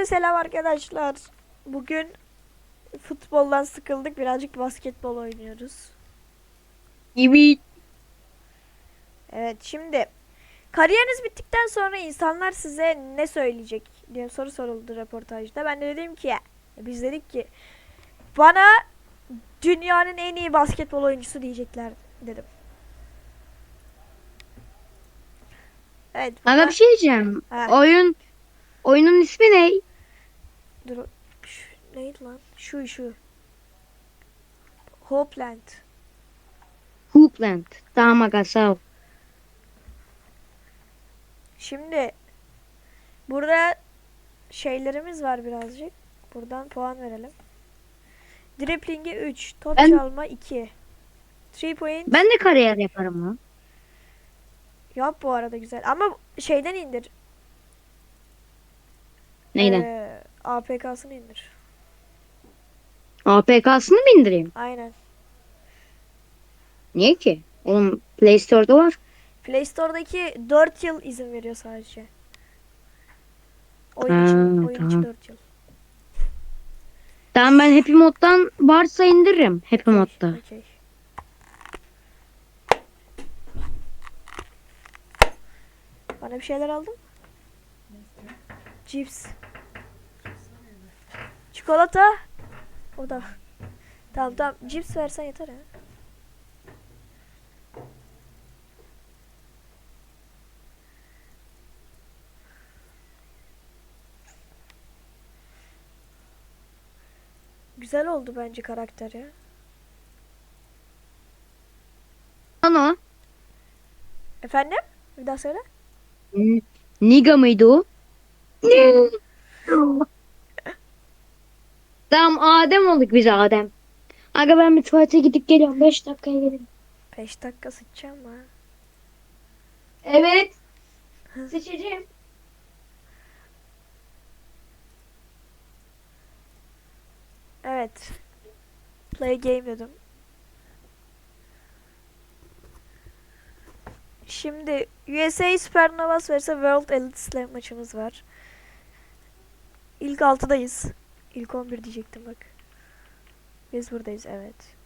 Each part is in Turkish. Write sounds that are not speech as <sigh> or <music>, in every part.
Hepinize selam arkadaşlar. Bugün futboldan sıkıldık. Birazcık basketbol oynuyoruz. Gibi. Evet şimdi kariyeriniz bittikten sonra insanlar size ne söyleyecek diye soru soruldu röportajda. Ben de dedim ki biz dedik ki bana dünyanın en iyi basketbol oyuncusu diyecekler dedim. Evet. Buna- bir şey diyeceğim. Ha. Oyun oyunun ismi ne? Dur. Şu, neydi lan? Şu şu. Hopeland. Hoopland. Tamam aga sağ ol. Şimdi burada şeylerimiz var birazcık. Buradan puan verelim. Dripling'e 3, top Ben- çalma 2. 3 point Ben de kariyer yaparım lan. yap bu arada güzel. Ama şeyden indir. Neyden? Ee, APK'sını indir. APK'sını mı indireyim? Aynen. Niye ki? Oğlum Play Store'da var. Play Store'daki 4 yıl izin veriyor sadece. Oyun için, Ha, oyun için tamam. 4 yıl. Tamam ben Happy Mod'dan varsa indiririm. Happy Mod'da. Okey. Bana bir şeyler aldın mı? Cips. Çikolata. O da. Tamam tamam. Cips versen yeter ya. Güzel oldu bence karakter ya. Ana. Efendim? Bir daha söyle. Niga mıydı o? Tamam Adem olduk biz Adem. Aga ben bir tuvalete gidip geliyorum. 5 dakikaya gelirim. 5 dakika sıçacağım ha. Evet. Seçeceğim. Evet. Play game dedim. Şimdi USA Supernovas vs World Elite Slam maçımız var. İlk 6'dayız. İlk 11 diyecektim bak. Biz buradayız evet.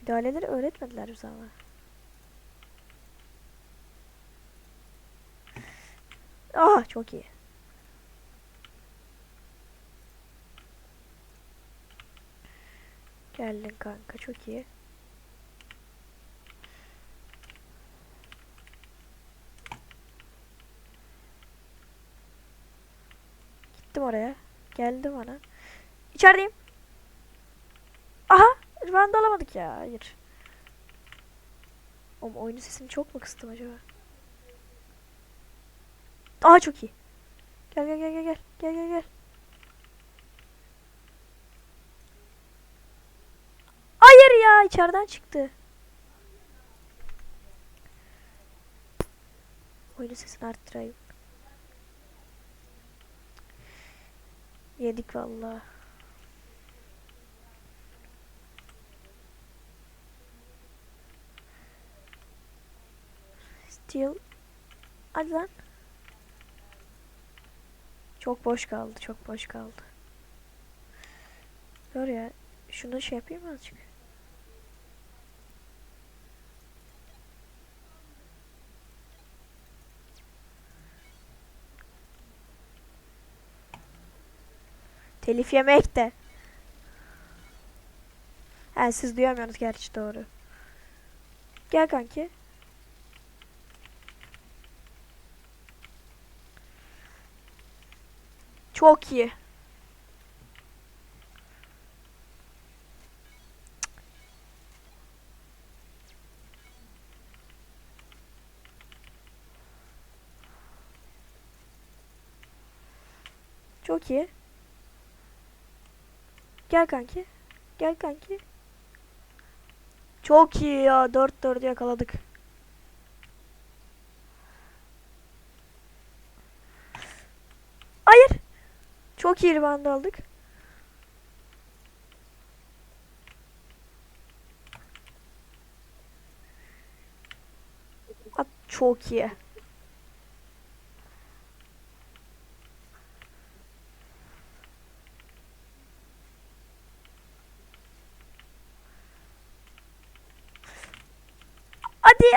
Müdahaleleri öğretmediler bize ama. Ah çok iyi. Geldin kanka çok iyi. Gittim oraya. Geldim ona. İçerideyim. Aha! Randa alamadık ya. Hayır. Oğlum oyunun sesini çok mu kıstım acaba? Aha çok iyi. Gel gel gel gel gel. Gel gel gel. Hayır ya içeriden çıktı. Oyunun sesini arttırayım. Yedik vallahi. Still. Hadi lan. Çok boş kaldı, çok boş kaldı. Dur ya. Şunu şey yapayım mı azıcık? Telif yemek de. Ha siz duyamıyorsunuz gerçi doğru. Gel kanki. Çok iyi. Çok iyi. Gel kanki. Gel kanki. Çok iyi ya. 4 4 yakaladık. Hayır. Çok iyi rebound aldık. At çok iyi.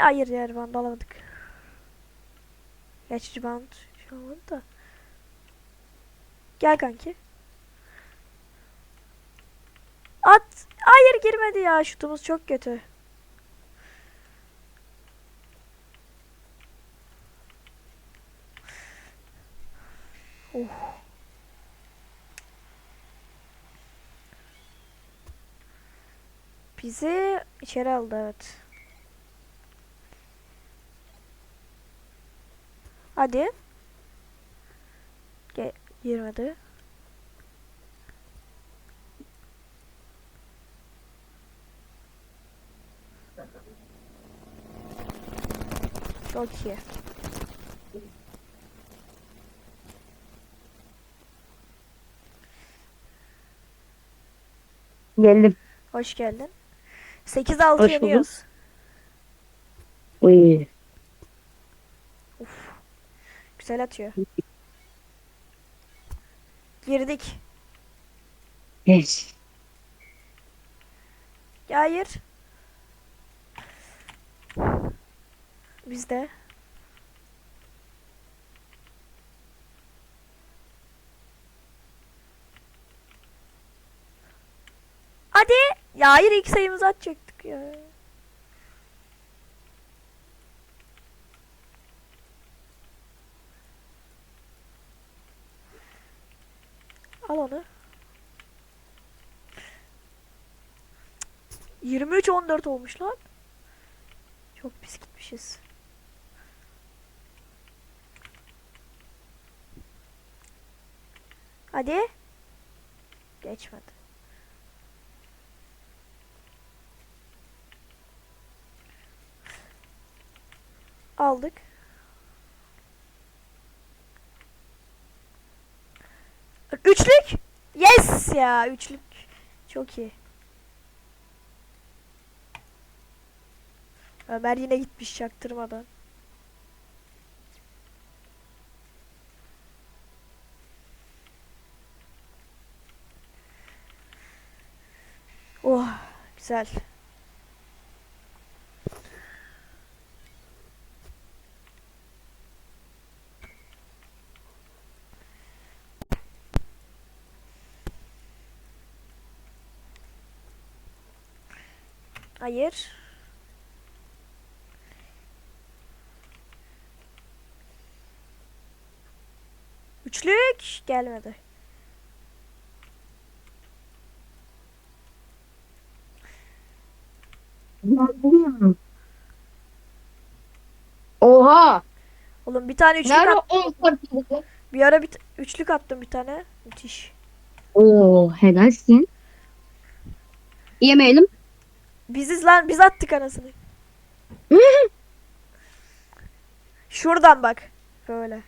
Hayır ya rebound alamadık. Geç rebound. Şey olmadı da. Gel kanki. At. Hayır girmedi ya. Şutumuz çok kötü. Oh. Bizi içeri aldı evet. Hadi. Ge girmedi. Çok iyi. Geldim. Hoş geldin. 8-6 Hoş bulduk. yeniyoruz. Uy. Güzel atıyor. Girdik. Ya hayır. Bizde. Hadi. Ya hayır ilk sayımızı atacaktık ya. Al onu. 23-14 olmuş lan. Çok pis gitmişiz. Hadi. Geçmedi. Aldık. Üçlük. Yes ya üçlük. Çok iyi. Ömer yine gitmiş çaktırmadan. Oh güzel. Hayır. Üçlük gelmedi. Oha. Oğlum bir tane üçlük Nerede at, 10 farklı? bir ara bir üçlük attım bir tane. Müthiş. Oo helalsin. Yemeyelim. Biziz lan biz attık anasını. <laughs> Şuradan bak. Böyle.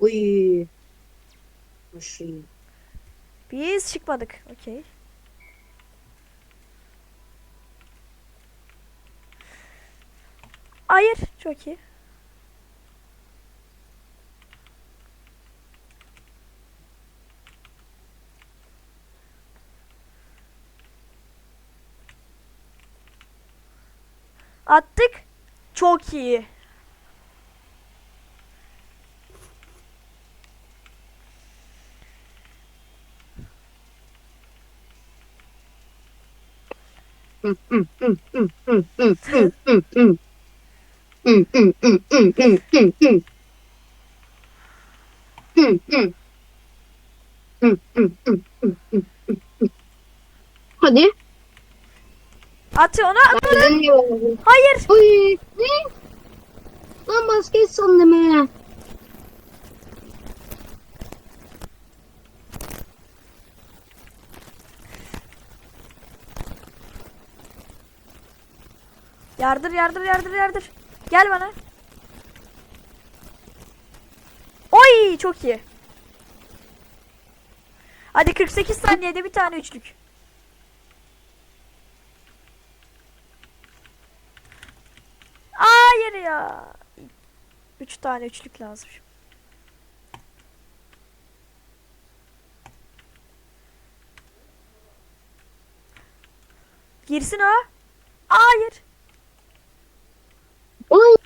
Uy. Hoşum. Biz çıkmadık. Okey. Hayır. Çok iyi. Attık. Çok iyi. Hadi. At onu at. Yiyorsun? Hayır. Uy. Ne? Lan basket sandım he. Yardır yardır yardır yardır. Gel bana. Oy çok iyi. Hadi 48 saniyede bir tane üçlük. Hayır ya. 3 tane üçlük lazım. Girsin o. Hayır. Ulan.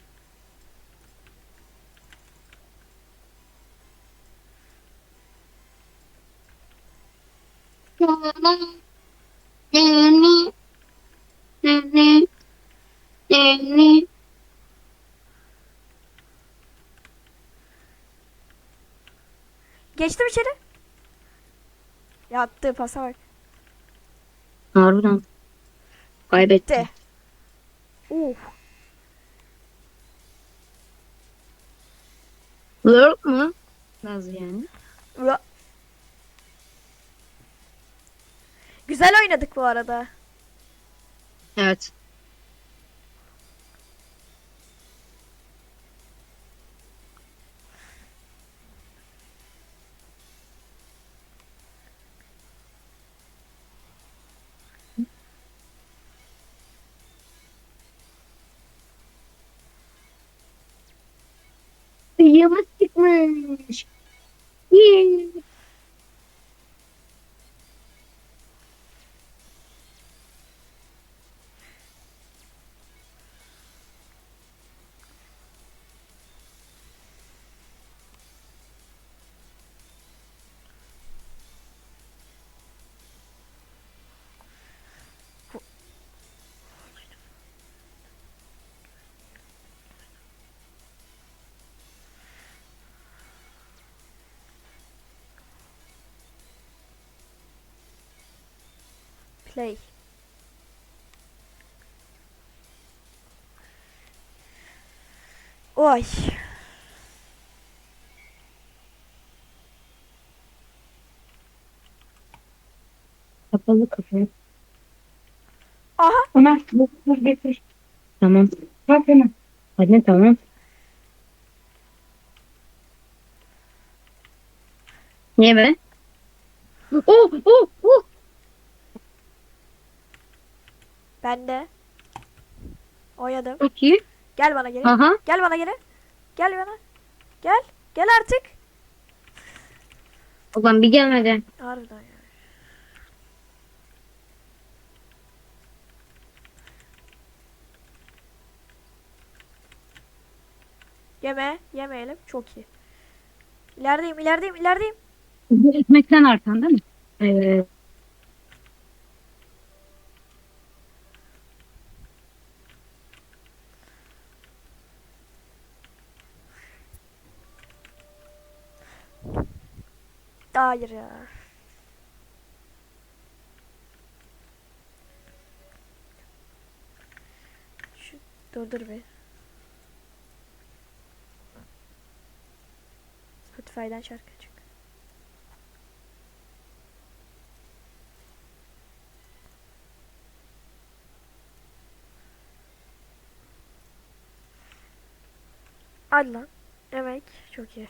Deli, deli, deli. Geçtim içeri. Yaptı pasa bak. Harbiden. Kaybetti. Uh. Lurk mu? Nasıl yani? Ua. Güzel oynadık bu arada. Evet. Yamız çıkmış. Yee. Play. Oy. Kapalı kapalı. Aha. Ömer bu bu getir. Tamam. Bak hemen. Hadi tamam. Niye be? Oh oh oh. Ben de. Oynadım. Çok iyi. Gel bana geri. Aha. Gel bana geri. Gel bana. Gel. Gel artık. Ulan bir gelmedi. Harbiden ya. Yeme. Yemeyelim. Çok iyi. İlerideyim. ilerideyim, ilerideyim. Ekmekten arkanda mı? Evet. Hayır ya. Şu, dur dur bir. Spotify'dan şarkı açık. Hadi lan. Demek çok iyi.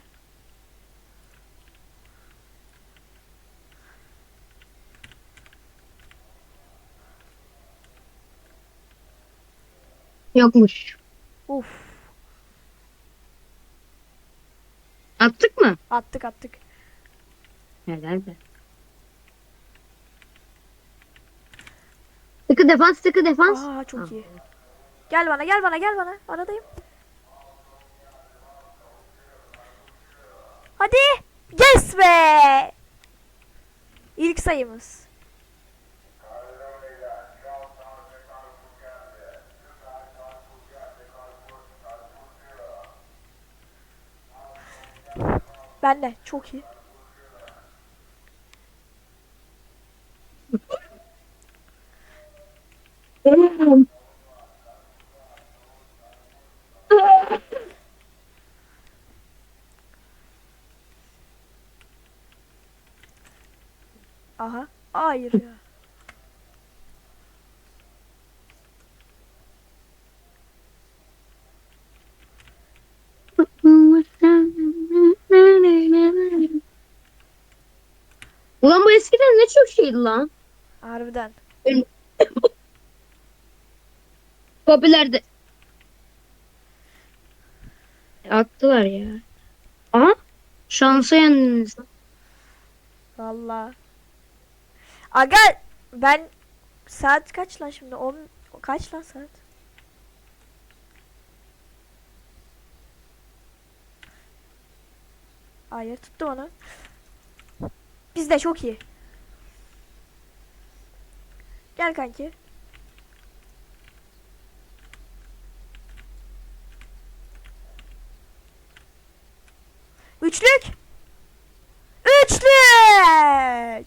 Yokmuş. Uf. Attık mı? Attık attık. Helal be. Sıkı defans, sıkı defans. Aa çok Ah. iyi. Gel bana gel bana gel bana. Aradayım. Hadi. Yes be. İlk sayımız. Ben de çok iyi. Aha. Hayır ya. Ulan bu eskiden ne çok şeydi lan. Harbiden. <laughs> Popülerdi. Attılar ya. Aha. Şansa yendiniz. Valla. Aga ben saat kaç lan şimdi? 10 kaç lan saat? Hayır tuttum onu. Biz de çok iyi. Gel kanki. Üçlük. Üçlük.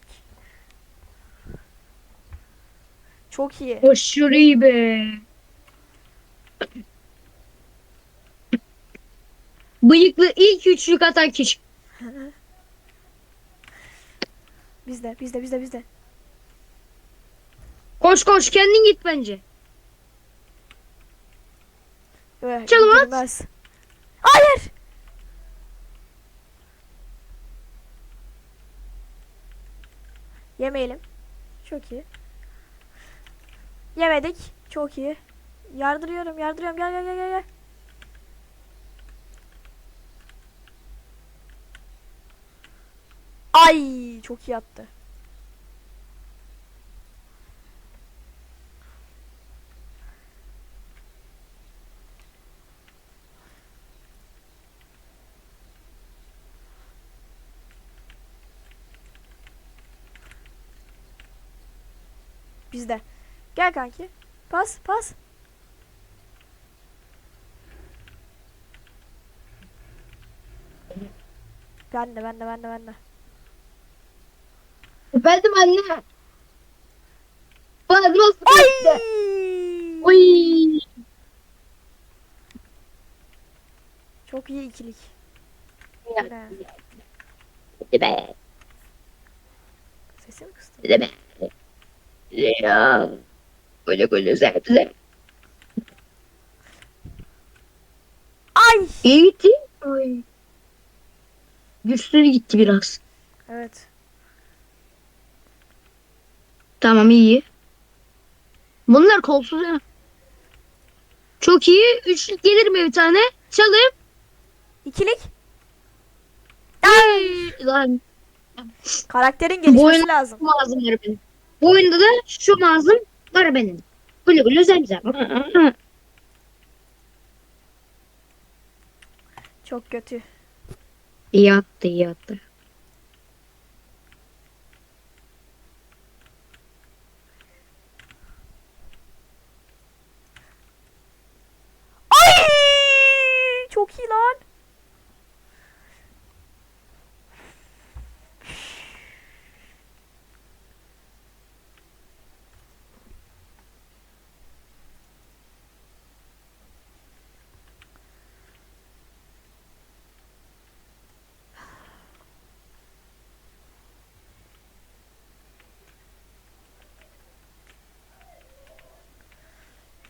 Çok iyi. Aşırı iyi be. Bıyıklı ilk üçlük atan kişi. <laughs> Bizde, bizde, bizde, bizde. Koş koş kendin git bence. Öh, Çalım at. girmez. Hayır. Yemeyelim. Çok iyi. Yemedik. Çok iyi. Yardırıyorum, yardırıyorum. Gel gel gel gel. Ay, çok iyi attı. Bizde. Gel kanki. Pas, pas. Ben de, ben de, ben de, ben de. Efendim anne. Bana nasıl Ay! Oy. Çok iyi ikilik. Ya. Ne? Hadi be. Sesi mi kıstın? Hadi be. Ya. Böyle böyle zevkle. Ay! İyi gitti. Ay. Güçlü gitti biraz. Evet. Tamam iyi. Bunlar kolsuz ya. Çok iyi. Üçlük gelir mi bir tane? Çalayım. İkilik. Ay. Lan Karakterin gelişmesi oyun- lazım. şu mağazım var benim. Bu oyunda da şu mağazım var benim. Gülü gülü zemzem. Çok kötü. İyi attı iyi attı. Ay! Çok iyi lan.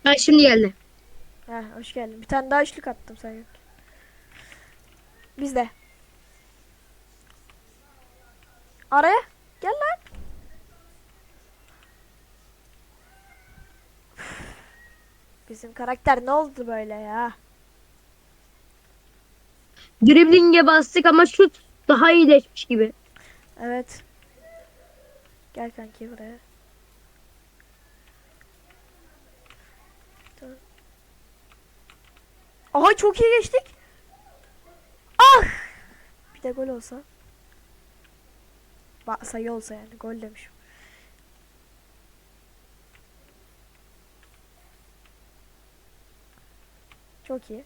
Ha şimdi geldi. Heh, hoş geldin. Bir tane daha üçlük attım sen yok. Bizde. Araya. Gel lan. Bizim karakter ne oldu böyle ya? Dribling'e bastık ama şut daha iyileşmiş gibi. Evet. Gel kanki buraya. Aha çok iyi geçtik. Bir de gol olsa. Ba sayı olsa yani gol demişim. Çok iyi.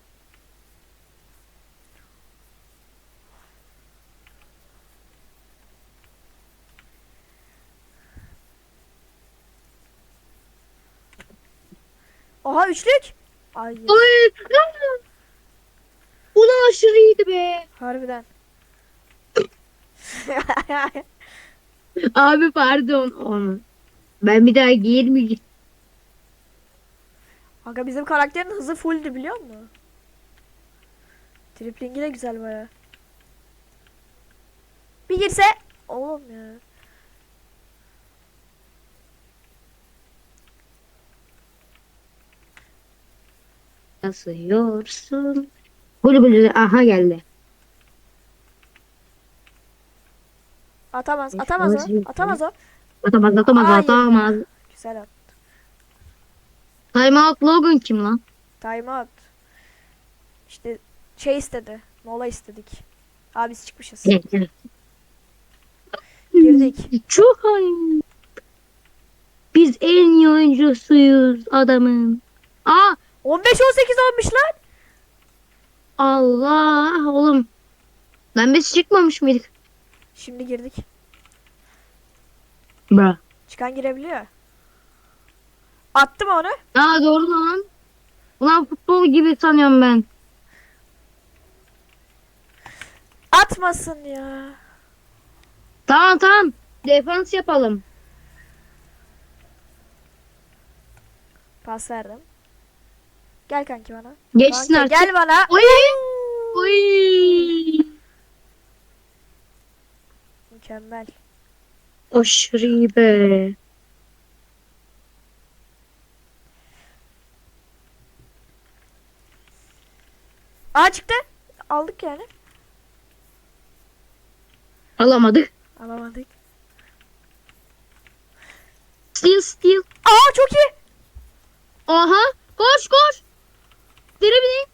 Aha üçlük. Ay Ay. Ulan aşırı iyiydi be. harbiden. Abi pardon onu. Ben bir daha giyirmeyeceğim. Aga bizim karakterin hızı fulldü biliyor musun? Triplingi de güzel baya. Bir girse oğlum ya. Yazıyorsun. Gülü gülü aha geldi. Atamaz, atamaz o. Atamaz o. Atamaz atamaz Hayır. atamaz. Güzel at. Time out Logan kim lan? Time out. İşte şey istedi. Mola istedik. Abi biz çıkmışız. Girdik. Çok ayıp. Biz en iyi oyuncusuyuz adamın. Aa 15-18 olmuş lan. Allah oğlum. Lan biz çıkmamış mıydık? Şimdi girdik. Bra. Çıkan girebiliyor. Attım onu. Aa doğru lan. Ulan futbol gibi sanıyorum ben. Atmasın ya. Tamam tamam. Defans yapalım. Pas verdim. Gel kanki bana. Geçsin Kanka, artık. gel bana. Oy. Oy. Mükemmel. Aşırı iyi be. Aa çıktı. Aldık yani. Alamadık. Alamadık. Steal steal. Aa çok iyi. Aha. Koş koş. Dribbling.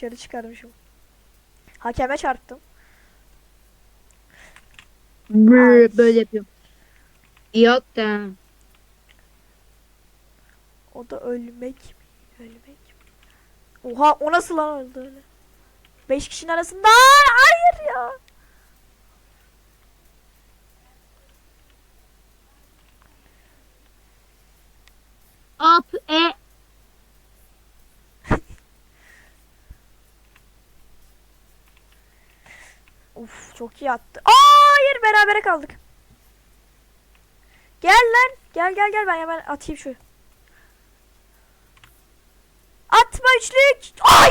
Dışarı çıkarmışım. Hakeme çarptım. Brr, böyle yapıyorum. Yok da. O da ölmek mi? Ölmek mi? Oha o nasıl lan öldü öyle? Beş kişinin arasında. Hayır ya. Uf çok iyi attı. Aa, hayır berabere kaldık. Gel lan. Gel gel gel ben hemen atayım şu. Atma üçlük. Ay!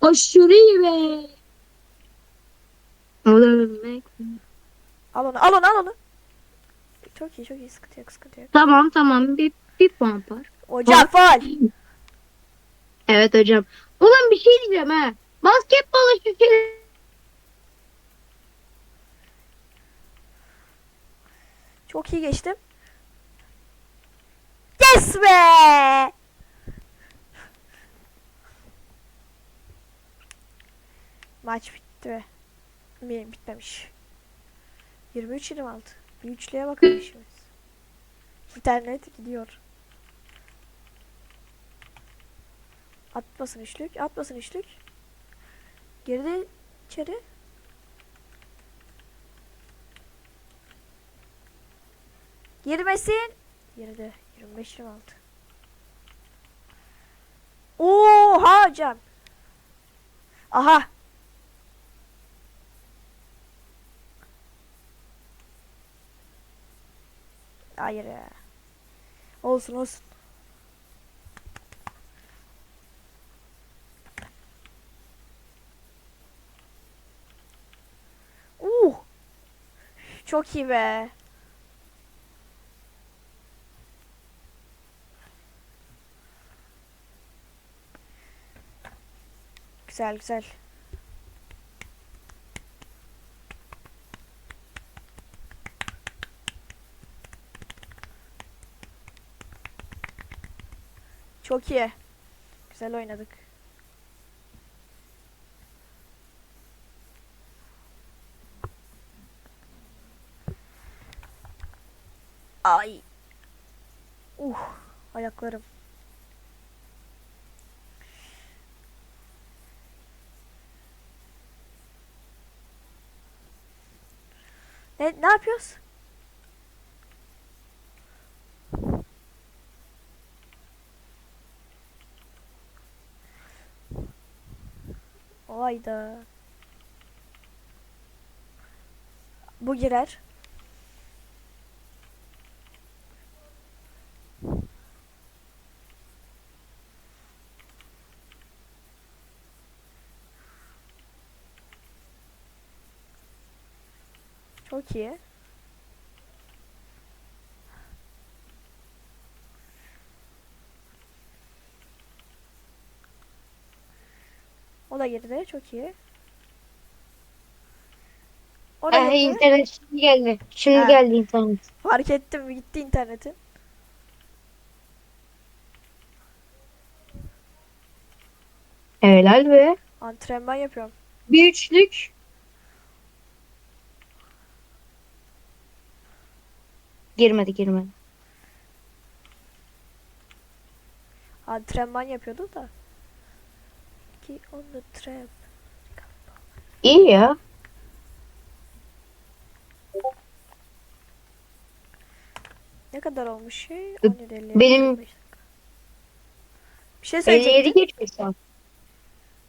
Aşırı iyi be. Al onu al onu al onu. Çok iyi çok iyi sıkıntı yok sıkıntı yok. Tamam tamam bir, bir puan var. Hocam faul. Evet hocam. Ulan bir şey diyeceğim ha. Basketbola şu şey... Çok iyi geçtim. Yes be! Maç bitti. Mi bitmemiş. 23-26. Bir üçlüye bakalım işimiz. İnternet gidiyor. Atmasın üçlük. Atmasın üçlük. Geride içeri. Girmesin. Girdi. 25 26. Oha hocam. Aha. Hayır ya. Olsun olsun. Uh. Çok iyi be. Güzel güzel. Çok iyi. Güzel oynadık. Ay. Uh, ayaklarım. Ne, ne yapıyoruz? Hayda. Bu girer. Çok iyi. O da girdi. Çok iyi. O da Ah, gitti. internet şimdi geldi. Şimdi Ha. geldi internet. Fark ettim gitti internetin. Helal be. Antrenman yapıyorum. Bir üçlük. Girmedi girmedi. Antrenman yapıyordu da. Ki on the trap. İyi ya. Ne kadar olmuş şey? Be- 17, 50, benim- 25 dakika. Bir şey söyleyecektim. 57 geçmiş şu an.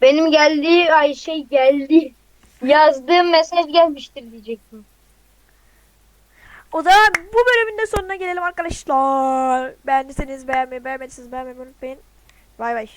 Benim geldiği ay şey geldi. Yazdığım mesaj gelmiştir diyecektim. O zaman bu bölümün de sonuna gelelim arkadaşlar. Beğendiyseniz beğenmeyi, beğenmediyseniz beğenmeyi unutmayın. Bay bay.